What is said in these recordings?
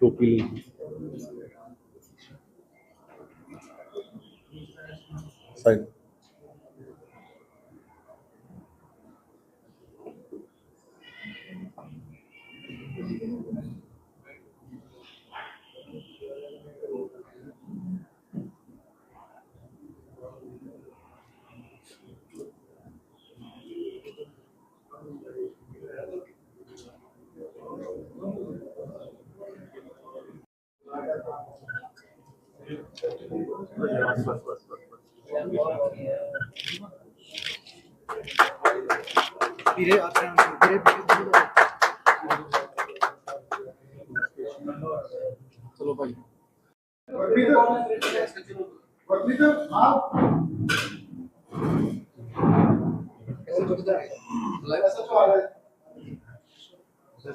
Topil ਵੀਰੇ ਆਪਣੇ ਵੀਰੇ ਚਲੋ ਭਾਈ ਵਰਤੀਤ ਆਪ ਕਿਸੇ ਤੋਂ ਕਿਦਾਂ ਲਾਈਵ ਅਸਾ ਤੋਂ ਆ ਰਿਹਾ ਹੈ ਜੀ ਸਰ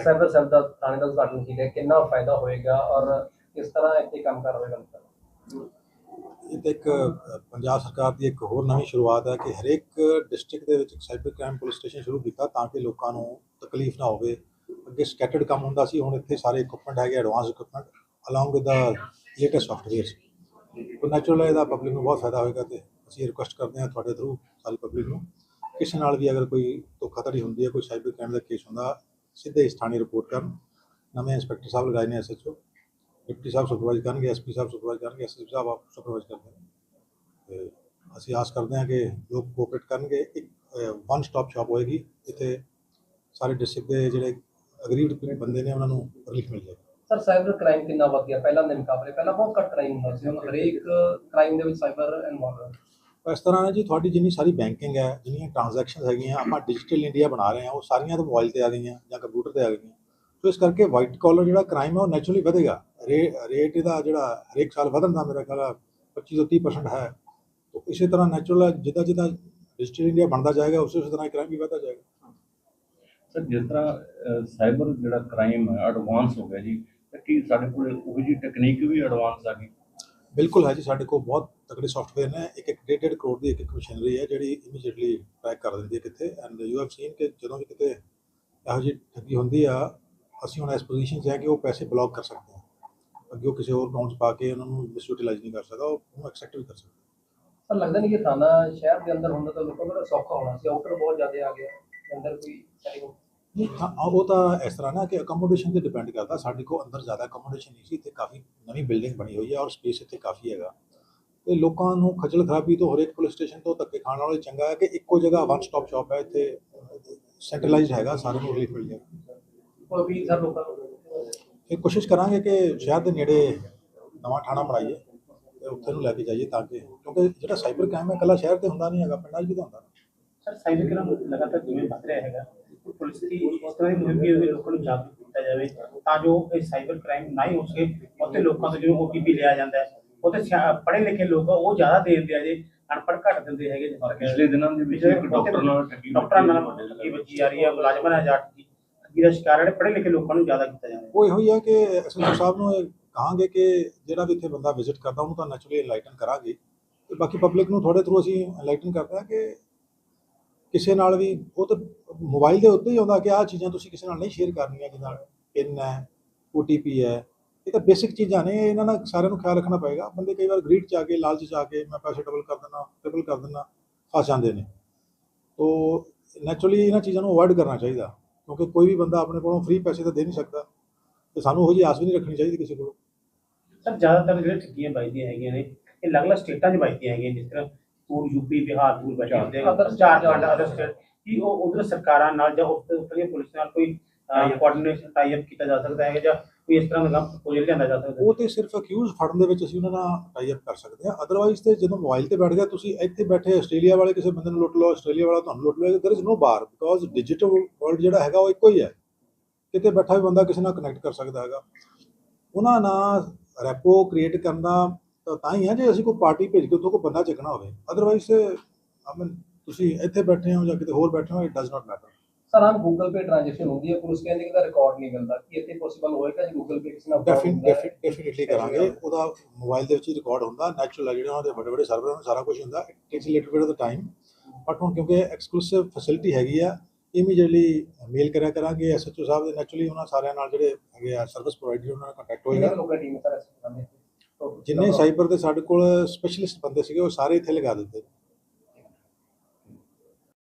ਸਾਈਬਰ ਸੈੱਲ ਦਾ ਥਾਣੇ ਦਾ ਉਦਘਾਟਨ ਕੀਤਾ ਕਿੰਨਾ ਫਾਇਦਾ ਹੋਏਗਾ ਔਰ ਕਿਸ ਤਰ੍ਹਾਂ ਇੱਥੇ ਕੰਮ ਕਰ ਹੋਏਗਾ ਇਹ ਤਾਂ ਇੱਕ ਪੰਜਾਬ ਸਰਕਾਰ ਦੀ ਇੱਕ ਹੋਰ ਨਵੀਂ ਸ਼ੁਰੂਆਤ ਹੈ ਕਿ ਹਰੇਕ ਡਿਸਟ੍ਰਿਕਟ ਦੇ ਵਿੱਚ ਇੱਕ ਸਾਈਬਰ ਕ੍ਰਾਈਮ ਪੁਲਿਸ ਸਟੇਸ਼ਨ ਸ਼ੁਰੂ ਕੀਤਾ ਤਾਂ ਕਿ ਲੋਕਾਂ ਨੂੰ ਤਕਲੀਫ ਨਾ ਹੋਵੇ। ਅੱਗੇ ਸਕੈਟਰਡ ਕੰਮ ਹੁੰਦਾ ਸੀ, ਹੁਣ ਇੱਥੇ ਸਾਰੇ ਇਕਵਿਪਮੈਂਟ ਹੈਗੇ advance equipment along with the latest softwares ਉਹ ਨੈਚੁਰਲ ਇਹਦਾ ਪਬਲਿਕ ਨੂੰ ਬਹੁਤ ਫਾਇਦਾ ਹੋਏਗਾ ਤੇ ਅਸੀਂ ਰਿਕੁਐਸਟ ਕਰਦੇ ਹਾਂ ਤੁਹਾਡੇ ਥਰੂ ਸਾਰੀ ਪਬਲਿਕ ਨੂੰ। ਕਿਸੇ ਨਾਲ ਵੀ ਅਗਰ ਕੋਈ ਧੋਖਾਧੜੀ ਹੁੰਦੀ ਹੈ, ਕੋਈ ਸਾਈਬਰ ਕ੍ਰਾਈਮ ਦਾ ਕੇਸ ਹੁੰਦਾ ਸਿੱਧੇ ਇਸ ਥਾਣੇ ਰਿਪੋਰਟ ਕਰਨ। ਨਵੇਂ ਇੰਸਪੈਕਟਰ ਸਾਹਿਬ ਲਗਾਏ ਨੇ ਐਸਐਚਓ ਡਿਪਟੀ ਸਾਹਿਬ ਸੁਪਰਵਾਈਜ਼ ਕਰਨਗੇ ਐਸਪੀ ਸਾਹਿਬ ਸੁਪਰਵਾਈਜ਼ ਕਰਨਗੇ ਐਸਐਸਪੀ ਸਾਹਿਬ ਆਪ ਸੁਪਰਵਾਈਜ਼ ਕਰਦੇ ਨੇ। ਤੇ ਅਸੀਂ ਆਸ ਕਰਦੇ ਹਾਂ ਕਿ ਲੋਕ ਕੋਆਪਰੇਟ ਕਰਨਗੇ। ਇੱਕ ਵਨ ਸਟਾਪ ਸ਼ਾਪ ਹੋਏਗੀ। ਇੱਥੇ ਸਾਰੇ ਡਿਸਟ੍ਰਿਕਟ ਦੇ ਜਿਹੜੇ ਅਗਰੀਵਡ ਬੰਦੇ ਨੇ, ਉਹਨਾਂ ਨੂੰ ਰਿਲੀਫ ਮਿਲ ਜਾਏਗਾ। ਸਰ ਸਾਈਬਰ ਕ੍ਰਾਈਮ ਕਿੰਨਾ ਵੱਧ ਗਿਆ? ਪਹਿਲਾਂ ਦੇ ਮੁਕਾਬਲੇ ਪਹਿਲਾਂ ਬਹੁਤ ਘੱਟ ਕ੍ਰਾਈਮ ਹੁੰਦਾ ਸੀ। ਹੁਣ ਹਰੇਕ ਕ੍ਰਾਈਮ ਦੇ ਵਿੱਚ ਸਾਈਬਰ ਇਨਵੋਲਵ ਹੈ ਪਰ ਇਸ ਤਰ੍ਹਾਂ ਹੈ ਜੀ, ਤੁਹਾਡੀ ਜਿੰਨੀ ਸਾਰੀ ਬੈਂਕਿੰਗ ਹੈ, ਜਿੰਨੀਆਂ ਟ੍ਰਾਂਜੈਕਸ਼ਨਸ ਹੈਗੀਆਂ, ਆਪਾਂ ਡਿਜੀਟਲ ਇੰਡੀਆ ਬਣਾ ਰਹੇ ਹਾਂ, ਉਹ ਸਾਰੀਆਂ ਤਾਂ ਮੋਬਾਈਲ ਤੇ ਆ ਗਈਆਂ ਜਾਂ ਕੰਪਿਊਟਰ ਤੇ ਆ ਗਈਆਂ। ਸੋ ਇਸ ਕਰਕੇ ਵਾਈਟ ਕਾਲਰ ਜਿਹੜਾ ਕ੍ਰਾਈਮ ਹੈ, ਉਹ ਨੈਚੁਰਲੀ ਵਧੇਗਾ। ਰੇਟ ਇਹਦਾ ਜਿਹੜਾ ਹਰੇਕ ਸਾਲ ਵਧਣ ਦਾ ਮੇਰਾ ਖਿਆਲ ਹੈ 25 ਤੋਂ 30% ਹੈ। ਤਾਂ ਇਸੇ ਤਰ੍ਹਾਂ ਨੈਚੁਰਲ ਜਿੱਦਾਂ ਜਿੱਦਾਂ ਡਿਜੀਟਲ ਇੰਡੀਆ ਬਣਦਾ ਜਾਏਗਾ, ਉਸੇ ਉਸੇ ਤਰ੍ਹਾਂ ਕ੍ਰਾਈਮ ਵੀ ਵਧਦਾ ਜਾਏਗਾ। ਸਰ, ਜਿਸ ਤਰ੍ਹਾਂ ਸਾਈਬਰ ਜਿਹੜਾ ਕ੍ਰਾਈਮ ਹੈ ਐਡਵਾਂਸ ਹੋ ਗਿਆ ਜੀ, ਤਾਂ ਕੀ ਸਾਡੇ ਕੋਲ ਉਹ ਜੀ ਟੈਕਨੀਕ ਵੀ ਐਡਵਾਂਸ ਆ ਗਈ? ਬਿਲਕੁਲ ਹੈ ਜੀ, ਸਾਡੇ ਕੋਲ ਬਹੁਤ ਤਕੜੇ ਸੌਫਟਵੇਅਰ ਨੇ। ਇੱਕ ਇੱਕ ਡੇਢ ਡੇਢ ਕਰੋੜ ਦੀ ਇੱਕ ਇੱਕ ਮਸ਼ੀਨਰੀ ਹੈ ਜਿਹੜੀ ਇਮੀਡੀਏਟਲੀ ਟਰੈਕ ਕਰ ਦਿੰਦੀ ਹੈ ਕਿੱਥੇ ਐਂਡ ਯੂ ਹੈਵ ਸੀਨ ਕਿ ਜਦੋਂ ਵੀ ਕਿਤੇ ਇਹੋ ਜਿਹੀ ਠੱਗੀ ਹੁੰਦੀ ਆ, ਅਸੀਂ ਹੁਣ ਇਸ ਪੋਜੀਸ਼ਨ 'ਚ ਹੈ ਕਿ ਉਹ ਪੈਸੇ ਬਲੌਕ ਕਰ ਸਕਦੇ ਹਾਂ। ਅੱਗੇ ਉਹ ਕਿਸੇ ਹੋਰ ਅਕਾਊਂਟ 'ਚ ਪਾ ਕੇ ਉਹਨਾਂ ਨੂੰ ਮਿਸਯੂਟਿਲਾਈਜ਼ ਨਹੀਂ ਕਰ ਸਕਦਾ, ਉਹ ਉਹਨੂੰ ਐਕਸੈਪਟ ਵੀ ਕਰ ਸਕਦਾ। ਸਰ ਲੱਗਦਾ ਨਹੀਂ ਕਿ ਥਾਣਾ ਸ਼ਹਿਰ ਦੇ ਅੰਦਰ ਹੁੰਦਾ ਤਾਂ ਲੋਕਾਂ ਨੂੰ ਬੜਾ ਸੌਖਾ ਹੋਣਾ ਸੀ। ਆਊਟਰ ਬਹੁਤ ਜ਼ਿਆਦਾ ਆ ਗਿਆ, ਅੰਦਰ ਕੋਈ setting ਨਹੀਂ ਤਾਂ ਉਹ ਤਾਂ ਇਸ ਤਰ੍ਹਾਂ ਨਾ ਕਿ ਅਕਮੋਡੇਸ਼ਨ ਤੇ ਡਿਪੈਂਡ ਕਰਦਾ। ਸਾਡੇ ਕੋਲ ਅੰਦਰ ਜ਼ਿਆਦਾ ਅਕਮੋਡੇਸ਼ਨ ਨਹੀਂ ਸੀ ਤੇ ਕਾਫੀ ਨਵੀਂ ਬਿਲਡਿੰਗ ਬਣੀ ਹੋਈ ਹੈ ਔਰ ਸਪੇਸ ਇੱਥੇ ਕਾਫੀ ਹੈਗਾ। ਤੇ ਲੋਕਾਂ ਨੂੰ ਖੱਜਲ ਖਰਾਬੀ ਤੋਂ ਹਰੇਕ ਪੁਲਿਸ ਸਟੇਸ਼ਨ ਤੋਂ ਧੱਕੇ ਖਾਣ ਨਾਲੋਂ ਇਹ ਚੰਗਾ ਹੈ ਕਿ ਇੱਕੋ ਜਗ੍ਹਾ ਵਨ ਸਟਾਪ ਸ਼ਾਪ ਹੈ ਇੱਥੇ ਸੈਂਟਰਲਾਈਜ਼ਡ ਹੈਗਾ ਸਾਰਿਆਂ ਨੂੰ ਰਿਲੀਫ ਮਿਲ ਜਾਏਗਾ ਕੋਈ ਵੀ ਸਰ ਲੋਕਾਂ ਨੂੰ ਇਹ ਕੋਸ਼ਿਸ਼ ਕਰਾਂਗੇ ਕਿ ਸ਼ਹਿਰ ਦੇ ਨੇੜੇ ਨਵਾਂ ਥਾਣਾ ਬਣਾਈਏ ਤੇ ਉੱਥੇ ਨੂੰ ਲੈ ਕੇ ਜਾਈਏ ਤਾਂ ਕਿ ਕਿਉਂਕਿ ਜਿਹੜਾ ਸਾਈਬਰ ਕ੍ਰਾਈਮ ਹੈ ਇਕੱਲਾ ਸ਼ਹਿਰ ਤੇ ਹੁੰਦਾ ਨਹੀਂ ਹੈਗਾ ਪਿੰਡਾਂ 'ਚ ਵੀ ਤਾਂ ਹੁੰਦਾ। ਸਰ ਸਾਈਬਰ ਕ੍ਰਾਈਮ ਲਗਾਤਾਰ ਜਿਵੇਂ ਵੱਧ ਰਿਹਾ ਹੈਗਾ? ਪੁਲਿਸ ਦੀ ਇਸ ਤਰ੍ਹਾਂ ਦੀ ਮੁਹਿੰਮ ਵੀ ਹੋਵੇ ਲੋਕਾਂ ਨੂੰ ਜਾਗਰੂਕ ਕੀਤਾ ਜਾਵੇ ਤਾਂ ਜੋ ਇਹ ਸਾਈਬਰ ਕ੍ਰਾਈਮ ਨਾ ਹੀ ਹੋ ਸਕੇ ਉੱਥੇ ਲੋਕਾਂ ਤੋਂ ਜਿਵੇਂ ਓਟੀਪੀ ਲਿਆ ਜਾਂਦਾ ਹੈ ਉੱਥੇ ਪੜ੍ਹੇ ਲਿਖੇ ਲੋਕ ਆ, ਉਹ ਜ਼ਿਆਦਾ ਦੇ ਦਿੰਦੇ ਆ ਜੇ ਅਨਪੜ੍ਹ ਘੱਟ ਦਿੰਦੇ ਹੈਗੇ ਔਰ ਪਿਛਲੇ ਦਿਨਾਂ ਦੇ ਵਿੱਚ ਇੱਕ ਡਾਕਟਰ ਨਾਲ ਠੱਗੀ ਡਾਕਟਰਾਂ ਨਾਲ ਠੱਗੀ ਵੱਜੀ ਜਾ ਰਹੀ ਹੈ ਮੁਲਾਜ਼ਮਾਂ ਨਾਲ ਜਾ ਠੱਗੀ ਠੱਗੀ ਦਾ ਸ਼ਿਕਾਰ ਜਿਹੜੇ ਪੜ੍ਹੇ ਲਿਖੇ ਲੋਕਾਂ ਨੂੰ ਜ਼ਿਆਦਾ ਕੀਤਾ ਜਾਂਦਾ ਹੈ ਉਹ ਇਹੋ ਹੀ ਹੈ ਕਿ ਐਸਐਸਓ ਸਾਹਿਬ ਨੂੰ ਇਹ ਕਹਾਂਗੇ ਕਿ ਜਿਹੜਾ ਵੀ ਇੱਥੇ ਬੰਦਾ ਵਿਜ਼ਿਟ ਕਰਦਾ ਉਹਨੂੰ ਤਾਂ ਨੈਚੁਰਲੀ ਐਨਲਾਈਟਨ ਕਰਾਂਗੇ। ਤੇ ਬਾਕੀ ਪਬਲਿਕ ਨੂੰ ਥੋੜੇ ਥਰੂ ਅਸੀਂ ਐਨਲਾਈਟਨ ਕਰਦੇ ਹਾਂ ਕਿ ਕਿਸੇ ਨਾਲ ਵੀ, ਉਹ ਤਾਂ ਮੋਬਾਈਲ ਦੇ ਉੱਤੇ ਹੀ ਆਉਂਦਾ ਕਿ ਆਹ ਚੀਜ਼ਾਂ ਤੁਸੀਂ ਕਿਸੇ ਨਾਲ ਨਹੀਂ ਸ਼ੇਅਰ ਕਰਨੀਆਂ ਜਿੱਦਾਂ ਪਿਨ ਹੈ ਓਟੀਪੀ ਹੈ। ਇਹ ਤਾਂ ਬੇਸਿਕ ਚੀਜ਼ਾਂ ਨੇ, ਇਹਨਾਂ ਨਾਲ ਸਾਰਿਆਂ ਨੂੰ ਖਿਆਲ ਰੱਖਣਾ ਪਏਗਾ। ਬੰਦੇ ਕਈ ਵਾਰ ਗ੍ਰੀਡ ਚ ਆ ਕੇ, ਲਾਲਚ ਚ ਆ ਕੇ, ਮੈਂ ਪੈਸੇ ਡਬਲ ਕਰ ਦਿੰਦਾ ਟ੍ਰਿਪਲ ਕਰ ਦਿੰਦਾ, ਫਸ ਜਾਂਦੇ ਨੇ। ਤੋ ਨੈਚੁਰਲੀ ਇਹਨਾਂ ਚੀਜ਼ਾਂ ਨੂੰ ਅਵੋਇਡ ਕਰਨਾ ਚਾਹੀਦਾ, ਕਿਉਂਕਿ ਕੋਈ ਵੀ ਬੰਦਾ ਆਪਣੇ ਕੋਲੋਂ ਫ੍ਰੀ ਪੈਸੇ ਤਾਂ ਦੇ ਨਹੀਂ ਸਕਦਾ। ਤੇ ਸਾਨੂੰ ਉਹ ਜਿਹੀ ਆਸ ਵੀ ਨਹੀਂ ਰੱਖਣੀ ਚਾਹੀਦੀ ਕਿਸੇ ਕੋਲੋਂ। ਸਰ, ਜ਼ਿਆਦਾਤਰ ਜਿਹੜੇ ਠੱਗੀਆਂ ਵੱਜਦੀਆਂ ਹੈਗੀਆਂ ਨੇ, ਇਹ ਅਲੱਗ-ਅਲੱਗ ਸਟੇਟਾਂ 'ਚ ਵੱਜਦੀਆਂ ਹੈਗੀਆਂ ਜਿਸ ਤਰ੍ਹਾਂ ਪੂਰ ਯੂਪੀ ਬਿਹਾਰ ਪੂਰ ਬਚੇ ਹੁੰਦੇ ਹੈਗੇ, Other- ਝਾਰਖੰਡ ਅਦਰ ਸਟੇਟ ਕੀ ਉਹ ਉਧਰ ਸਰਕਾਰਾਂ ਨਾਲ ਜਾਂ ਉੱਤਰੀ ਪੁਲਿਸ ਨਾਲ ਕੋਈ ਕੋਆਰਡੀਨੇਸ਼ਨ ਟਾਈ ਅਪ ਕੀਤਾ ਜਾ ਸਕਦਾ ਹੈ ਜਾਂ ਕੋਈ ਇਸ ਤਰ੍ਹਾਂ ਦਾ ਕੰਮ ਪ੍ਰੋਜੈਕਟ ਲਿਆਂਦਾ ਜਾ ਸਕਦਾ ਉਹ ਤੇ ਸਿਰਫ ਅਕਿਊਜ਼ ਫੜਨ ਦੇ ਵਿੱਚ ਅਸੀਂ ਉਹਨਾਂ ਨਾਲ ਟਾਈ ਅਪ ਕਰ ਸਕਦੇ ਹਾਂ। ਅਦਰਵਾਈਜ਼ ਤੇ ਜਦੋਂ ਮੋਬਾਈਲ ਤੇ ਬੈਠ ਗਿਆ ਤੁਸੀਂ ਇੱਥੇ ਬੈਠੇ ਆਸਟ੍ਰੇਲੀਆ ਵਾਲੇ ਕਿਸੇ ਬੰਦੇ ਨੂੰ ਲੁੱਟ ਲਓ ਆਸਟ੍ਰੇਲੀਆ ਵਾਲਾ ਤੁਹਾਨੂੰ ਲੁੱਟ ਲਏਗਾ। There is no bar because digital world ਜਿਹੜਾ ਹੈਗਾ ਉਹ ਇੱਕੋ ਹੀ ਹੈ। ਕਿਤੇ ਬੈਠਾ ਵੀ ਬੰਦਾ ਕਿਸੇ ਨਾਲ ਕਨੈਕਟ ਕਰ ਸਕਦਾ ਹੈਗਾ। ਉਹਨਾਂ ਨਾਲ ਰੈਪੋ ਕ੍ਰੀਏਟ ਕਰਨਾ ਤਾਂ ਤਾਂ ਹੀ ਹੈ ਜੇ ਅਸੀਂ ਕੋਈ ਪਾਰਟੀ ਭੇਜ ਕੇ ਉੱਥੋਂ ਕੋਈ ਬੰਦਾ ਚੱਕਣਾ ਹੋਵੇ। ਅਦਰਵਾਈਜ਼ ਆਈ ਮੀਨ ਤੁਸੀਂ ਇੱਥੇ ਬੈਠੇ ਹੋ ਜਾਂ ਕਿਤੇ ਹੋਰ ਬੈਠੇ ਹੋ it does not matter sir hmm Google pay transaction ਹੁੰਦੀ ਹੈ ਪੁਲਿਸ ਕਹਿੰਦੀ ਕਿ ਦਾ ਰਿਕਾਰਡ ਨਹੀਂ ਮਿਲਦਾ। ਕੀ ਇੱਥੇ ਪੋਸੀਬਲ ਹੋਏਗਾ ਜੇ ਗੂਗਲ ਪੇ ਕਿਸੇ ਨਾਲ? ਡੈਫੀਨਿਟਲੀ ਕਰਾਂਗੇ। ਉਹਦਾ ਮੋਬਾਈਲ ਦੇ ਵਿੱਚ ਹੀ ਰਿਕਾਰਡ ਹੁੰਦਾ ਨੈਚੁਰਲ ਹੈ ਜਿਹੜੇ ਉਹਨਾਂ ਦੇ ਵੱਡੇ ਵੱਡੇ ਸਰਵਰ ਨੂੰ ਸਾਰਾ ਕੁਝ ਹੁੰਦਾ it takes little bit of the time but ਹੁਣ ਕਿਉਂਕਿ ਐਕਸਕਲੂਸਿਵ ਫੈਸਿਲਿਟੀ ਹੈਗੀ ਆ ਇਮੀਡੀਏਟਲੀ ਮੇਲ ਕਰਿਆ ਕਰਾਂਗੇ ਐਸਐਚਓ ਸਾਹਿਬ ਦੇ ਨੈਚੁਰਲੀ ਉਹਨਾਂ ਸਾਰਿਆਂ ਨਾਲ ਜਿਹੜੇ ਹੈਗੇ ਆ ਸਰਵਿਸ ਪ੍ਰੋਵਾਈਡਰ ਉਹਨਾਂ ਨਾਲ ਕੰਟੈਕਟ ਹੋਏਗਾ। ਲੋਕਾਂ ਟੀਮ ਸਰ ਜਿੰਨੇ ਸਾਈਬਰ ਦੇ ਸਾਡੇ ਕੋਲ ਸਪੈਸ਼ਲਿਸਟ ਬੰਦੇ ਸੀਗੇ ਉਹ ਸਾਰੇ ਇੱਥੇ ਲਗਾ ਦਿੱਤੇ